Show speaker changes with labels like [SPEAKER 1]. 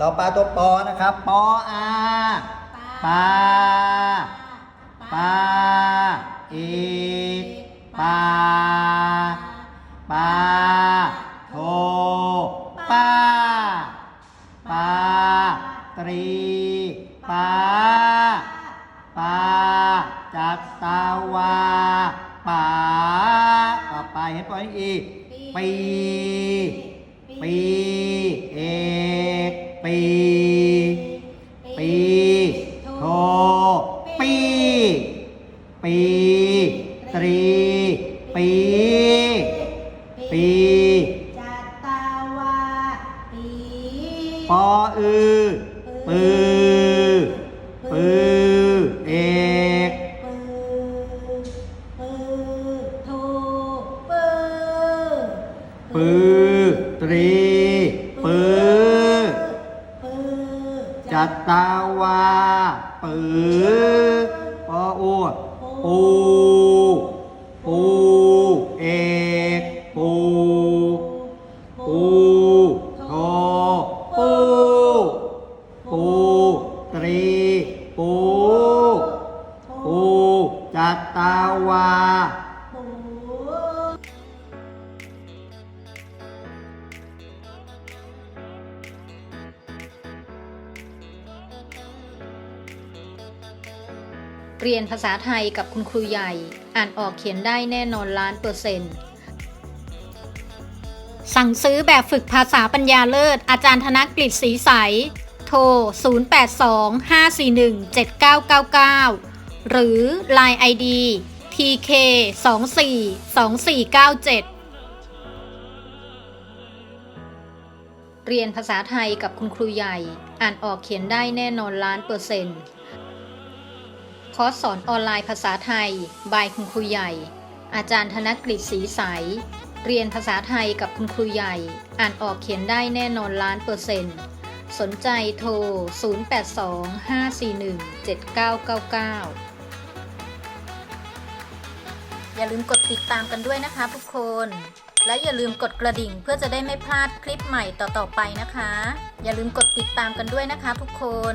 [SPEAKER 1] ต่อปลาตัวปอนะครับ ปออาปลาปลาอีกปลาปลาโทป้าปลาตรีปลาปลาจัตตาวาป่าต่อไปให้ปล่อยอีกปีปี ตรี ปี ปี
[SPEAKER 2] จัตตาวาปี
[SPEAKER 1] ปออือ ปือ ปือ เอก
[SPEAKER 2] ปือปือโทปือ
[SPEAKER 1] ปือ ตรี ปือ
[SPEAKER 2] ปือ
[SPEAKER 1] จัตตาวา ปือปออู ปูปูเอกปูปูโทปูปูตรีปูปูจัตตาวา
[SPEAKER 3] เรียนภาษาไทยกับคุณครูใหญ่ อ่านออกเขียนได้แน่นอนล้านเปอร์เซ็นต์สั่งซื้อแบบฝึกภาษาปัญญาเลิศ อาจารย์ธนกฤษศรีใส โทร 0825417999 หรือ Line ID tk 242497 เรียนภาษาไทยกับคุณครูใหญ่ อ่านออกเขียนได้แน่นอนล้านเปอร์เซ็นต์ อร์สสอนออนไลน์ภาษาไทย บายคุณครูใหญ่ อาจารย์ธนกฤษศรีใส เรียนภาษาไทยกับคุณครูใหญ่ อ่านออกเขียนได้แน่นอนล้านเปอร์เซ็นต์ สนใจโทร 0825417999 อย่าลืมกดติดตามกันด้วยนะคะทุกคน และอย่าลืมกดกระดิ่งเพื่อจะได้ไม่พลาดคลิปใหม่ต่อๆไปนะคะ อย่าลืมกดติดตามกันด้วยนะคะทุกคน